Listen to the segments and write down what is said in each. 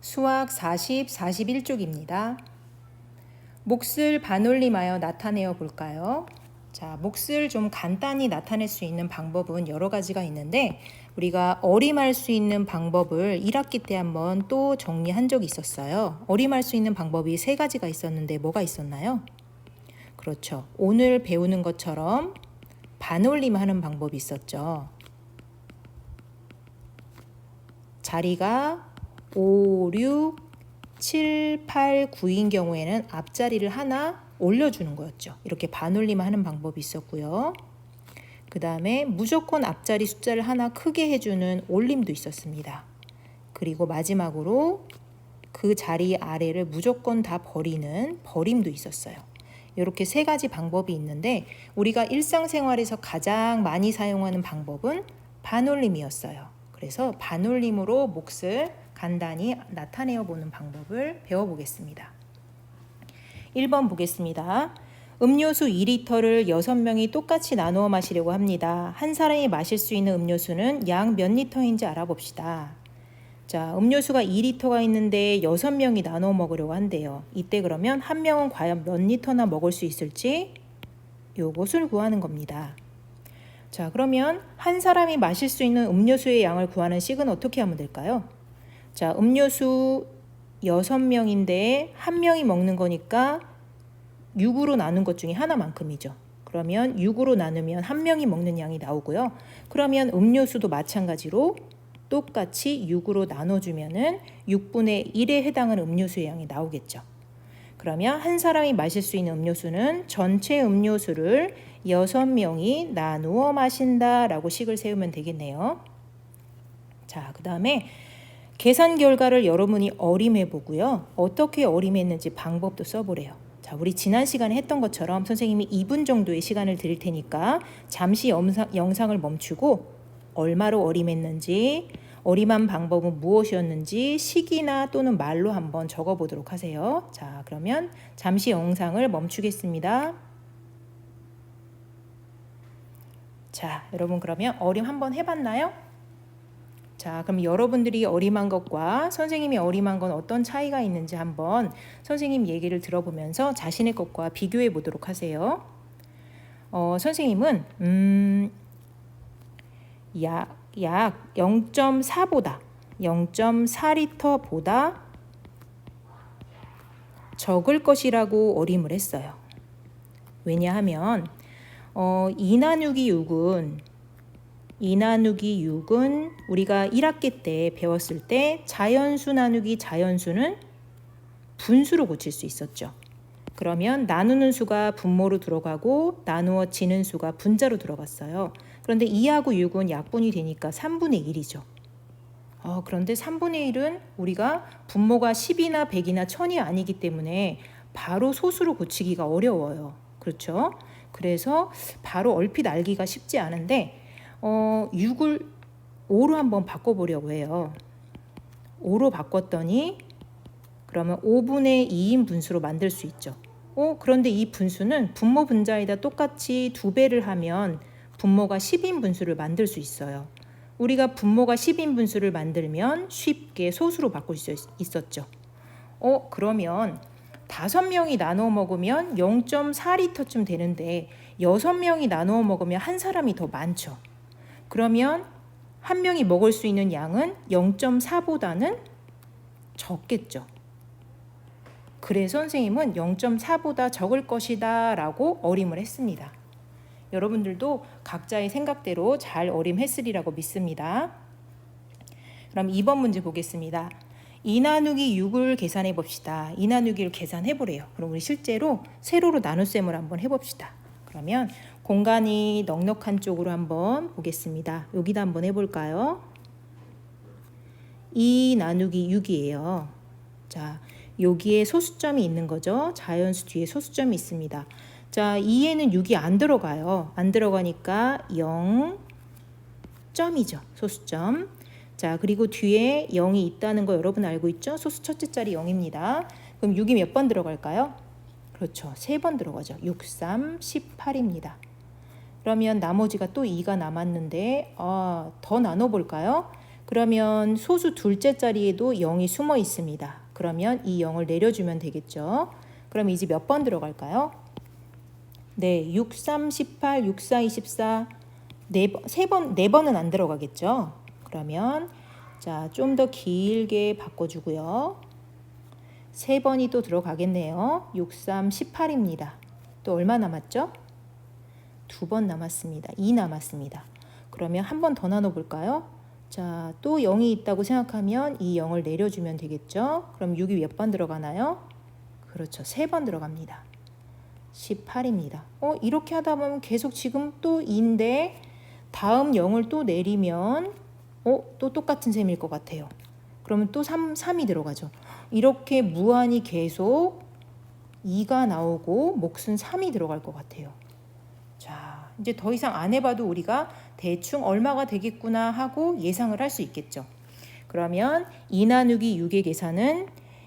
수학 40, 41쪽입니다. 몫을 반올림하여 나타내어 볼까요? 자, 몫을 좀 간단히 나타낼 수 있는 방법은 여러 가지가 있는데 우리가 어림할 수 있는 방법을 1학기 때 한번 또 정리한 적이 있었어요. 어림할 수 있는 방법이 세 가지가 있었는데 뭐가 있었나요? 그렇죠. 오늘 배우는 것처럼 반올림하는 방법이 있었죠. 자리가 5, 6, 7, 8, 9인 경우에는 앞자리를 하나 올려주는 거였죠. 이렇게 반올림 하는 방법이 있었고요. 그 다음에 무조건 앞자리 숫자를 하나 크게 해주는 올림도 있었습니다. 그리고 마지막으로 그 자리 아래를 무조건 다 버리는 버림도 있었어요. 이렇게 세 가지 방법이 있는데 우리가 일상생활에서 가장 많이 사용하는 방법은 반올림이었어요. 그래서 반올림으로 몫을 간단히 나타내어 보는 방법을 배워보겠습니다. 1번 보겠습니다. 음료수 2리터를 6명이 똑같이 나누어 마시려고 합니다. 한 사람이 마실 수 있는 음료수는 약몇 리터인지 알아봅시다. 자, 음료수가 2리터가 있는데 6명이 나눠 먹으려고 한대요. 이때 그러면 한 명은 과연 몇 리터나 먹을 수 있을지 요것을 구하는 겁니다. 자, 그러면 한 사람이 마실 수 있는 음료수의 양을 구하는 식은 어떻게 하면 될까요? 자, 음료수 6명인데 한 명이 먹는 거니까 6으로 나눈 것 중에 하나만큼이죠. 그러면 6으로 나누면 한 명이 먹는 양이 나오고요. 그러면 음료수도 마찬가지로 똑같이 6으로 나눠주면은 6분의 1에 해당하는 음료수의 양이 나오겠죠. 그러면 한 사람이 마실 수 있는 음료수는 전체 음료수를 6명이 나누어 마신다라고 식을 세우면 되겠네요. 자, 그 다음에 계산 결과를 여러분이 어림해 보고요. 어떻게 어림했는지 방법도 써보래요. 자, 우리 지난 시간에 했던 것처럼 선생님이 2분 정도의 시간을 드릴 테니까 잠시 영상, 영상 을 멈추고 얼마로 어림했는지, 어림한 방법은 무엇이었는지 시기나 또는 말로 한번 적어 보도록 하세요. 자, 그러면 잠시 영상을 멈추겠습니다. 자, 여러분 그러면 어림 한번 해봤나요? 자, 그럼 여러분들이 어림한 것과 선생님이 어림한 건 어떤 차이가 있는지 한번 선생님 얘기를 들어보면서 자신의 것과 비교해 보도록 하세요. 어, 선생님은 음, 약, 약 0.4보다 0.4리터보다 적을 것이라고 어림을 했어요. 왜냐하면 어, 2 나누기 6은 2 나누기 6은 우리가 1학기 때 배웠을 때 자연수 나누기 자연수는 분수로 고칠 수 있었죠. 그러면 나누는 수가 분모로 들어가고 나누어지는 수가 분자로 들어갔어요. 그런데 2하고 6은 약분이 되니까 3분의 1이죠. 어, 그런데 3분의 1은 우리가 분모가 10이나 100이나 1000이 아니기 때문에 바로 소수로 고치기가 어려워요. 그렇죠? 그래서 바로 얼핏 알기가 쉽지 않은데 어, 6을 5로 한번 바꿔보려고 해요. 5로 바꿨더니 그러면 5분의 2인 분수로 만들 수 있죠. 어, 그런데 이 분수는 분모 분자에다 똑같이 두 배를 하면 분모가 10인 분수를 만들 수 있어요. 우리가 분모가 10인 분수를 만들면 쉽게 소수로 바꿀 수 있었죠. 어, 그러면 다섯 명이 나누어 먹으면 0.4리터쯤 되는데 여섯 명이 나누어 먹으면 한 사람이 더 많죠. 그러면 한 명이 먹을 수 있는 양은 0.4보다는 적겠죠. 그래서 선생님은 0.4보다 적을 것이다 라고 어림을 했습니다. 여러분들도 각자의 생각대로 잘 어림했으리라고 믿습니다. 그럼 2번 문제 보겠습니다. 2 나누기 6을 계산해 봅시다. 2 나누기를 계산해 보래요. 그럼 우리 실제로 세로로 나눗셈을 한번 해 봅시다. 그러면 공간이 넉넉한 쪽으로 한번 보겠습니다. 여기다 한번 해볼까요? 2 나누기 6이에요. 자, 여기에 소수점이 있는 거죠. 자연수 뒤에 소수점이 있습니다. 자, 2에는 6이 안 들어가요. 안 들어가니까 0 점이죠. 소수점. 자, 그리고 뒤에 0이 있다는 거 여러분 알고 있죠? 소수 첫째 자리 0입니다. 그럼 6이 몇 번 들어갈까요? 그렇죠. 세 번 들어가죠. 6, 3, 18입니다. 그러면 나머지가 또 2가 남았는데 아, 더 나눠 볼까요? 그러면 소수 둘째 자리에도 0이 숨어 있습니다. 그러면 이 0을 내려주면 되겠죠. 그럼 이제 몇 번 들어갈까요? 네, 6, 3, 18, 6, 4, 24, 네 번, 세 번, 네 번은 안 들어가겠죠. 그러면 자, 좀 더 길게 바꿔주고요. 세 번이 또 들어가겠네요. 6, 3, 18입니다. 또 얼마 남았죠? 두 번 남았습니다. 2 남았습니다. 그러면 한 번 더 나눠 볼까요? 자, 또 0이 있다고 생각하면 이 0을 내려주면 되겠죠? 그럼 6이 몇 번 들어가나요? 그렇죠. 세 번 들어갑니다. 18입니다. 어, 이렇게 하다 보면 계속 지금 또 2인데 다음 0을 또 내리면 어, 또 똑같은 셈일 것 같아요. 그러면 또 3, 3이 들어가죠. 이렇게 무한히 계속 2가 나오고 몫은 3이 들어갈 것 같아요. 자, 이제 더 이상 안 해봐도 우리가 대충 얼마가 되겠구나 하고 예상을 할 수 있겠죠. 그러면 2 나누기 6의 계산은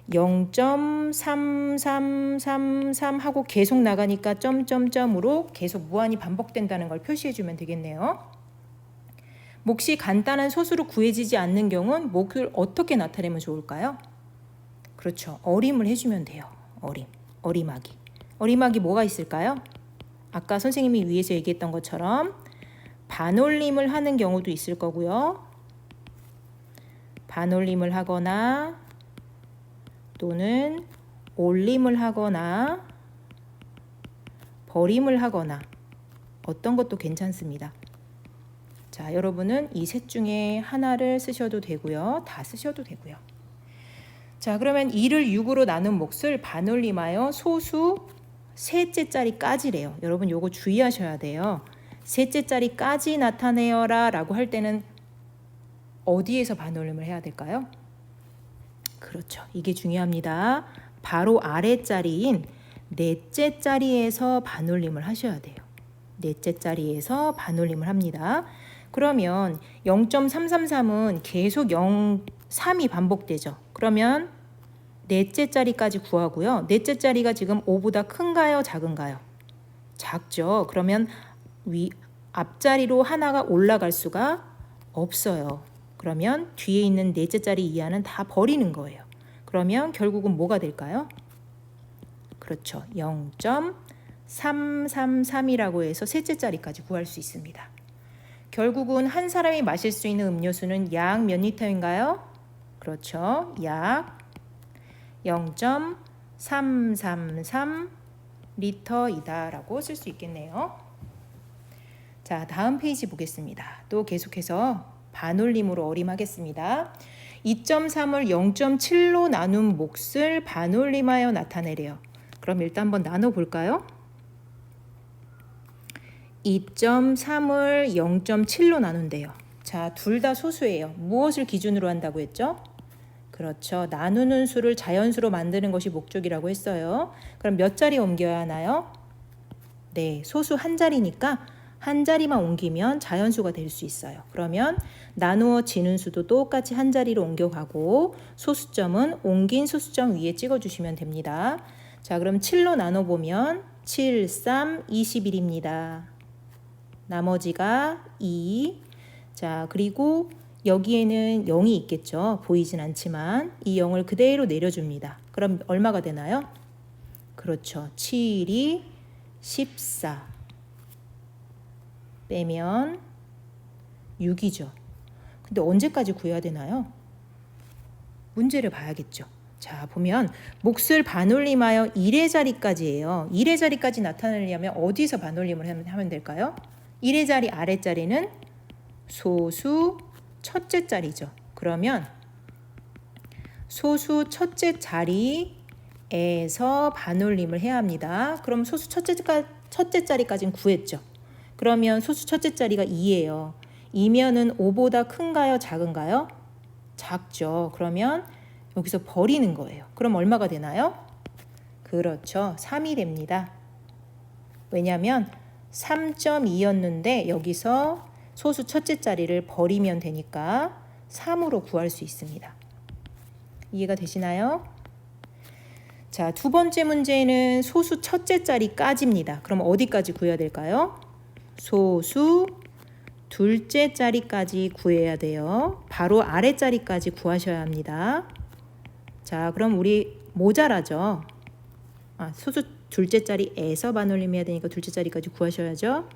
0.3333 하고 계속 나가니까 점점점으로 계속 무한히 반복된다는 걸 표시해 주면 되겠네요. 몫이 간단한 소수로 구해지지 않는 경우는 몫을 어떻게 나타내면 좋을까요? 그렇죠. 어림을 해주면 돼요. 어림. 어림하기. 어림하기 뭐가 있을까요? 아까 선생님이 위에서 얘기했던 것처럼 반올림을 하는 경우도 있을 거고요. 반올림을 하거나 또는 올림을 하거나 버림을 하거나 어떤 것도 괜찮습니다. 자, 여러분은 이 셋 중에 하나를 쓰셔도 되고요. 다 쓰셔도 되고요. 자, 그러면 2를 6으로 나눈 몫을 반올림하여 소수 셋째 자리까지래요. 여러분 요거 주의하셔야 돼요. 셋째 자리까지 나타내어라 라고 할 때는 어디에서 반올림을 해야 될까요? 그렇죠. 이게 중요합니다. 바로 아래 자리인 넷째 자리에서 반올림을 하셔야 돼요. 넷째 자리에서 반올림을 합니다. 그러면 0.333은 계속 0, 3이 반복되죠. 그러면 넷째 자리까지 구하고요. 넷째 자리가 지금 5보다 큰가요? 작은가요? 작죠. 그러면 위 앞자리로 하나가 올라갈 수가 없어요. 그러면 뒤에 있는 넷째 자리 이하는 다 버리는 거예요. 그러면 결국은 뭐가 될까요? 그렇죠. 0.333이라고 해서 셋째 자리까지 구할 수 있습니다. 결국은 한 사람이 마실 수 있는 음료수는 약 몇 리터인가요? 그렇죠. 약 0.333 리터이다라고 쓸 수 있겠네요. 자, 다음 페이지 보겠습니다. 또 계속해서 반올림으로 어림하겠습니다. 2.3을 0.7로 나눈 몫을 반올림하여 나타내래요. 그럼 일단 한번 나눠 볼까요? 2.3을 0.7로 나눈대요. 자, 둘 다 소수예요. 무엇을 기준으로 한다고 했죠? 그렇죠. 나누는 수를 자연수로 만드는 것이 목적이라고 했어요. 그럼 몇 자리 옮겨야 하나요? 네, 소수 한 자리니까 한 자리만 옮기면 자연수가 될 수 있어요. 그러면 나누어지는 수도 똑같이 한 자리로 옮겨가고 소수점은 옮긴 소수점 위에 찍어주시면 됩니다. 자, 그럼 7로 나눠보면 7, 3, 21입니다. 나머지가 2. 자, 그리고 여기에는 0이 있겠죠. 보이진 않지만 이 0을 그대로 내려줍니다. 그럼 얼마가 되나요? 그렇죠. 7이 14 빼면 6이죠. 근데 언제까지 구해야 되나요? 문제를 봐야겠죠. 자, 보면 몫을 반올림하여 1의 자리까지예요. 1의 자리까지 나타내려면 어디서 반올림을 하면 될까요? 1의 자리 아래 자리는 소수 첫째 자리죠. 그러면 소수 첫째 자리에서 반올림을 해야 합니다. 그럼 소수 첫째, 첫째 자리까지는 구했죠. 그러면 소수 첫째 자리가 2예요. 2면은 5보다 큰가요? 작은가요? 작죠. 그러면 여기서 버리는 거예요. 그럼 얼마가 되나요? 그렇죠. 3이 됩니다. 왜냐하면 3.2였는데 여기서 소수 첫째 자리를 버리면 되니까 3으로 구할 수 있습니다. 이해가 되시나요? 자, 두 번째 문제는 소수 첫째 자리까지입니다. 그럼 어디까지 구해야 될까요? 소수 둘째 자리까지 구해야 돼요. 바로 아래 자리까지 구하셔야 합니다. 자, 그럼 우리 모자라죠. 아, 소수 둘째 자리에서 반올림 해야 되니까 둘째 자리까지 구하셔야죠.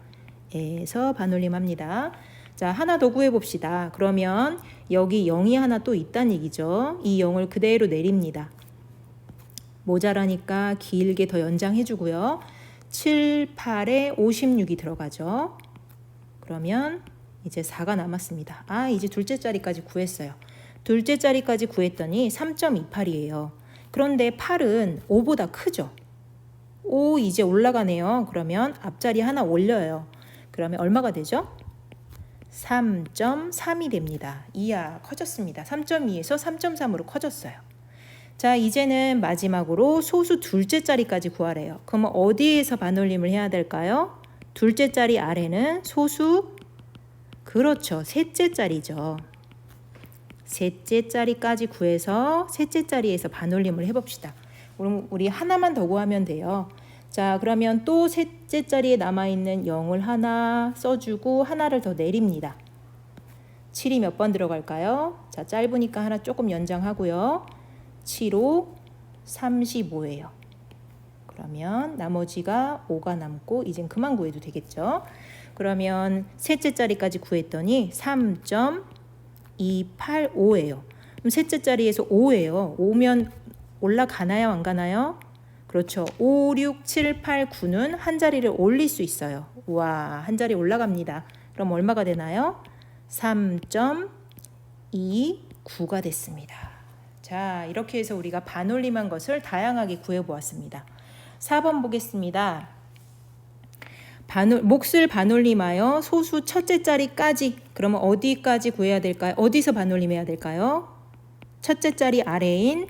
에서 반올림 합니다. 자, 하나 더 구해 봅시다. 그러면 여기 0이 하나 또 있다는 얘기죠. 이 0을 그대로 내립니다. 모자라니까 길게 더 연장해 주고요. 7, 8에 56이 들어가죠. 그러면 이제 4가 남았습니다. 아, 이제 둘째 자리까지 구했어요. 둘째 자리까지 구했더니 3.28이에요. 그런데 8은 5보다 크죠. 5 이제 올라가네요. 그러면 앞자리 하나 올려요. 그러면 얼마가 되죠? 3.3이 됩니다. 이야, 커졌습니다. 3.2에서 3.3으로 커졌어요. 자, 이제는 마지막으로 소수 둘째 자리까지 구하래요. 그러면 어디에서 반올림을 해야 될까요? 둘째 자리 아래는 소수 그렇죠. 셋째 자리죠. 셋째 자리까지 구해서 셋째 자리에서 반올림을 해봅시다. 그럼 우리 하나만 더 구하면 돼요. 자, 그러면 또 셋째 자리에 남아있는 0을 하나 써주고 하나를 더 내립니다. 7이 몇 번 들어갈까요? 자, 짧으니까 하나 조금 연장하고요. 7호 35예요. 그러면 나머지가 5가 남고 이젠 그만 구해도 되겠죠. 그러면 셋째 자리까지 구했더니 3.285예요. 그럼 셋째 자리에서 5예요. 5면 올라가나요? 안 가나요? 그렇죠. 5, 6, 7, 8, 9는 한 자리를 올릴 수 있어요. 와, 한 자리 올라갑니다. 그럼 얼마가 되나요? 3.29가 됐습니다. 자, 이렇게 해서 우리가 반올림한 것을 다양하게 구해 보았습니다. 4번 보겠습니다. 반올, 몫을 반올림하여 소수 첫째 자리까지 그러면 어디까지 구해야 될까요? 어디서 반올림해야 될까요? 첫째 자리 아래인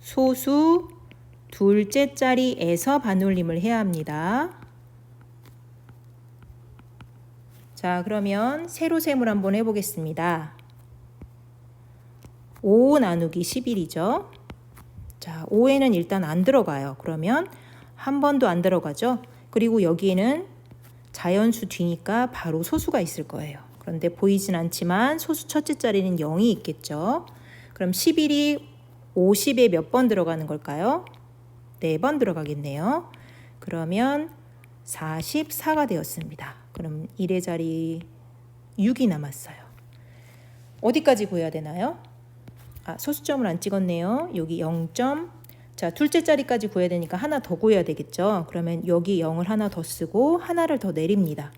소수 둘째 자리에서 반올림을 해야 합니다. 자, 그러면 세로 셈을 한번 해보겠습니다. 5 나누기 11이죠. 자, 5에는 일단 안 들어가요. 그러면 한 번도 안 들어가죠. 그리고 여기에는 자연수 뒤니까 바로 소수가 있을 거예요. 그런데 보이진 않지만 소수 첫째 자리는 0이 있겠죠. 그럼 11이 50에 몇 번 들어가는 걸까요? 4번 들어가겠네요. 그러면 44가 되었습니다. 그럼 1의 자리 6이 남았어요. 어디까지 구해야 되나요? 아, 소수점을 안 찍었네요. 여기 0점. 자, 둘째 자리까지 구해야 되니까 하나 더 구해야 되겠죠. 그러면 여기 0을 하나 더 쓰고 하나를 더 내립니다.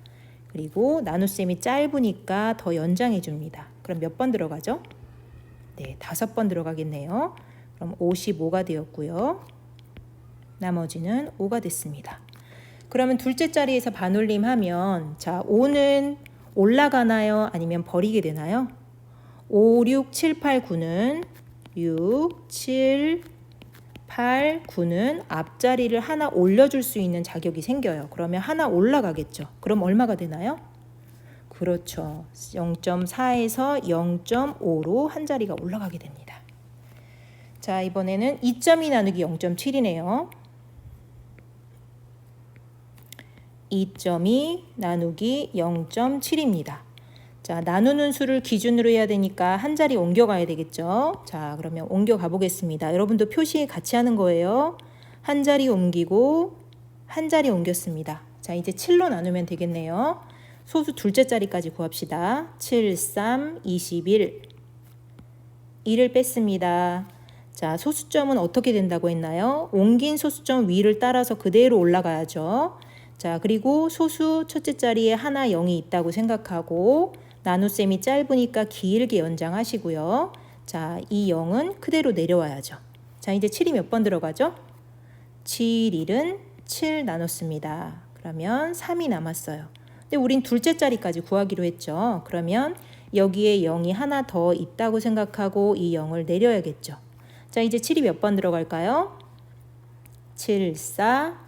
그리고 나눗셈이 짧으니까 더 연장해 줍니다. 그럼 몇 번 들어가죠? 네, 다섯 번 들어가겠네요. 그럼 55가 되었고요. 나머지는 5가 됐습니다. 그러면 둘째 자리에서 반올림 하면 자, 5는 올라가나요? 아니면 버리게 되나요? 5, 6, 7, 8, 9는 6, 7, 8, 9는 앞자리를 하나 올려줄 수 있는 자격이 생겨요. 그러면 하나 올라가겠죠. 그럼 얼마가 되나요? 그렇죠. 0.4에서 0.5로 한 자리가 올라가게 됩니다. 자, 이번에는 2.2 나누기 0.7이네요. 2.2 나누기 0.7입니다. 자, 나누는 수를 기준으로 해야 되니까 한 자리 옮겨가야 되겠죠. 자, 그러면 옮겨가 보겠습니다. 여러분도 표시 같이 하는 거예요. 한 자리 옮기고 한 자리 옮겼습니다. 자, 이제 7로 나누면 되겠네요. 소수 둘째 자리까지 구합시다. 7, 3, 21. 1을 뺐습니다. 자, 소수점은 어떻게 된다고 했나요? 옮긴 소수점 위를 따라서 그대로 올라가야죠. 자, 그리고 소수 첫째 자리에 하나 0이 있다고 생각하고 나눗셈이 짧으니까 길게 연장하시고요. 자, 이 0은 그대로 내려와야죠. 자, 이제 7이 몇 번 들어가죠? 7, 1은 7 나눴습니다. 그러면 3이 남았어요. 근데 우린 둘째 자리까지 구하기로 했죠. 그러면 여기에 0이 하나 더 있다고 생각하고 이 0을 내려야겠죠. 자, 이제 7이 몇 번 들어갈까요? 7, 4,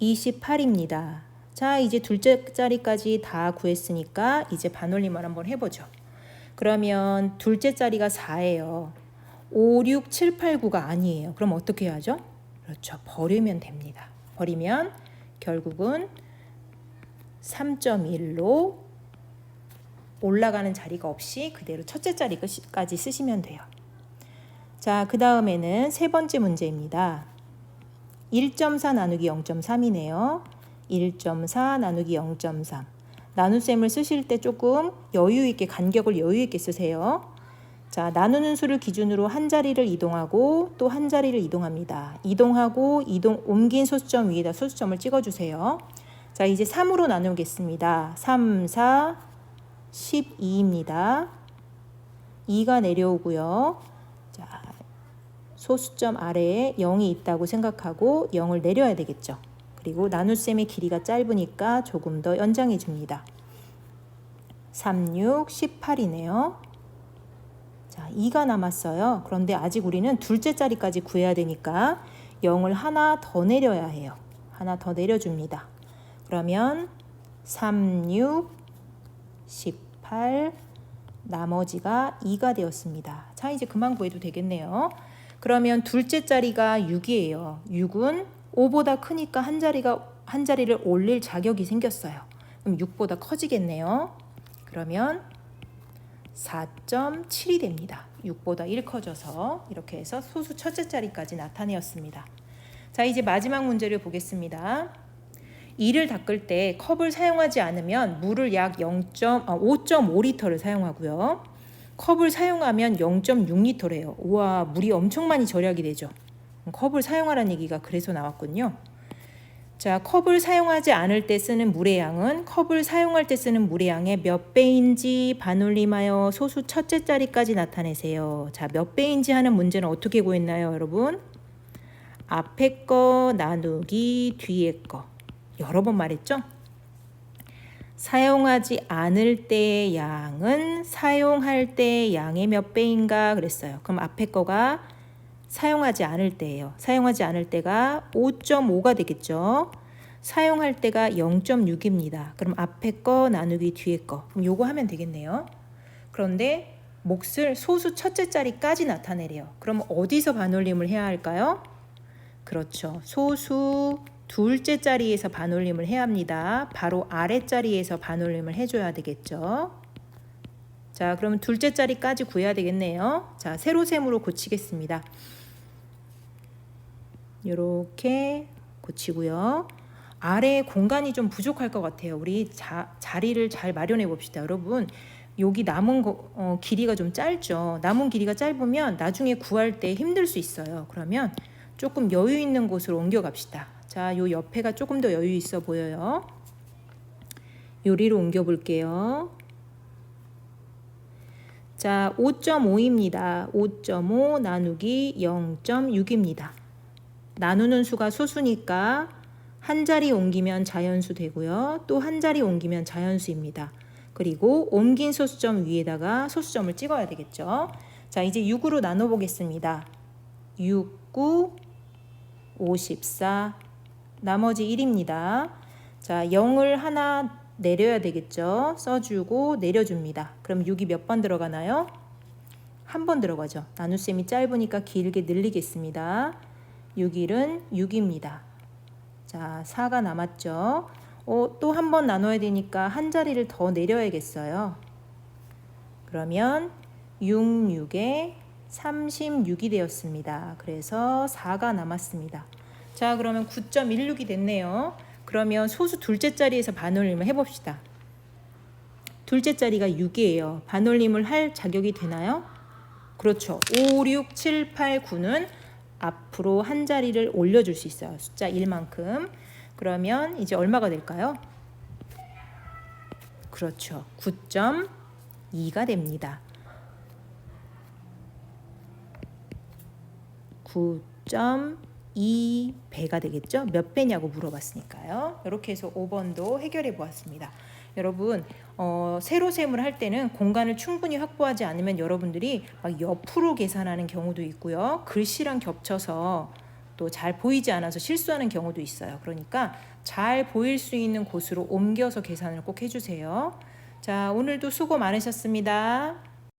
28입니다. 자, 이제 둘째 자리까지 다 구했으니까 이제 반올림을 한번 해보죠. 그러면 둘째 자리가 4예요. 5, 6, 7, 8, 9가 아니에요. 그럼 어떻게 해야죠? 그렇죠. 버리면 됩니다. 버리면 결국은 3.1로 올라가는 자리가 없이 그대로 첫째 자리까지 쓰시면 돼요. 자, 그 다음에는 세 번째 문제입니다. 1.4 나누기 0.3이네요. 1.4 나누기 0.3. 나눗셈을 쓰실 때 조금 여유 있게 간격을 여유 있게 쓰세요. 자, 나누는 수를 기준으로 한 자리를 이동하고 또 한 자리를 이동합니다. 이동하고 이동 옮긴 소수점 위에다 소수점을 찍어 주세요. 자, 이제 3으로 나누겠습니다. 3, 4, 12입니다. 2가 내려오고요. 자, 소수점 아래에 0이 있다고 생각하고 0을 내려야 되겠죠. 그리고 나눗셈의 길이가 짧으니까 조금 더 연장해 줍니다. 3, 6, 18이네요. 자, 2가 남았어요. 그런데 아직 우리는 둘째 자리까지 구해야 되니까 0을 하나 더 내려야 해요. 하나 더 내려줍니다. 그러면 3, 6, 18, 나머지가 2가 되었습니다. 자, 이제 그만 구해도 되겠네요. 그러면 둘째 자리가 6이에요. 6은 5보다 크니까 한 자리가 한 자리를 올릴 자격이 생겼어요. 그럼 6보다 커지겠네요. 그러면 4.7이 됩니다. 6보다 1 커져서 이렇게 해서 소수 첫째 자리까지 나타내었습니다. 자, 이제 마지막 문제를 보겠습니다. 이를 닦을 때 컵을 사용하지 않으면 물을 약 0. 어, 5.5리터를 사용하고요. 컵을 사용하면 0.6리터래요. 우와, 물이 엄청 많이 절약이 되죠. 컵을 사용하라는 얘기가 그래서 나왔군요. 자, 컵을 사용하지 않을 때 쓰는 물의 양은 컵을 사용할 때 쓰는 물의 양의 몇 배인지 반올림하여 소수 첫째 자리까지 나타내세요. 자, 몇 배인지 하는 문제는 어떻게 구했나요, 여러분? 앞에 거 나누기 뒤에 거. 여러 번 말했죠? 사용하지 않을 때의 양은 사용할 때의 양의 몇 배인가 그랬어요. 그럼 앞에 거가 사용하지 않을 때예요. 사용하지 않을 때가 5.5가 되겠죠. 사용할 때가 0.6입니다. 그럼 앞에 거 나누기 뒤에 거. 그럼 요거 하면 되겠네요. 그런데 몫을 소수 첫째 자리까지 나타내래요. 그럼 어디서 반올림을 해야 할까요? 그렇죠. 소수 둘째 자리에서 반올림을 해야 합니다. 바로 아래 자리에서 반올림을 해줘야 되겠죠. 자, 그러면 둘째 자리까지 구해야 되겠네요. 자, 세로셈으로 고치겠습니다. 이렇게 고치고요. 아래에 공간이 좀 부족할 것 같아요. 우리 자, 자리를 잘 마련해 봅시다. 여러분, 여기 남은 거, 어, 길이가 좀 짧죠. 남은 길이가 짧으면 나중에 구할 때 힘들 수 있어요. 그러면 조금 여유 있는 곳으로 옮겨 갑시다. 자, 요 옆에가 조금 더 여유 있어 보여요. 요리로 옮겨 볼게요. 자, 5.5입니다. 5.5 나누기 0.6입니다. 나누는 수가 소수니까 한 자리 옮기면 자연수 되고요. 또 한 자리 옮기면 자연수입니다. 그리고 옮긴 소수점 위에다가 소수점을 찍어야 되겠죠. 자, 이제 6으로 나눠 보겠습니다. 6, 9, 54, 나머지 1입니다. 자, 0을 하나 내려야 되겠죠. 써주고 내려줍니다. 그럼 6이 몇 번 들어가나요? 한 번 들어가죠. 나눗셈이 짧으니까 길게 늘리겠습니다. 6일은 6입니다. 자, 4가 남았죠. 어, 또 한 번 나눠야 되니까 한 자리를 더 내려야겠어요. 그러면 6, 6에 36이 되었습니다. 그래서 4가 남았습니다. 자, 그러면 9.16이 됐네요. 그러면 소수 둘째 자리에서 반올림을 해봅시다. 둘째 자리가 6이에요. 반올림을 할 자격이 되나요? 그렇죠. 5, 6, 7, 8, 9는 앞으로 한 자리를 올려줄 수 있어요. 숫자 1만큼. 그러면 이제 얼마가 될까요? 그렇죠. 9.2가 됩니다. 9.2 배가 되겠죠? 몇 배냐고 물어봤으니까요. 이렇게 해서 5번도 해결해 보았습니다. 여러분 어, 세로셈을 할 때는 공간을 충분히 확보하지 않으면 여러분들이 막 옆으로 계산하는 경우도 있고요. 글씨랑 겹쳐서 또 잘 보이지 않아서 실수하는 경우도 있어요. 그러니까 잘 보일 수 있는 곳으로 옮겨서 계산을 꼭 해주세요. 자, 오늘도 수고 많으셨습니다.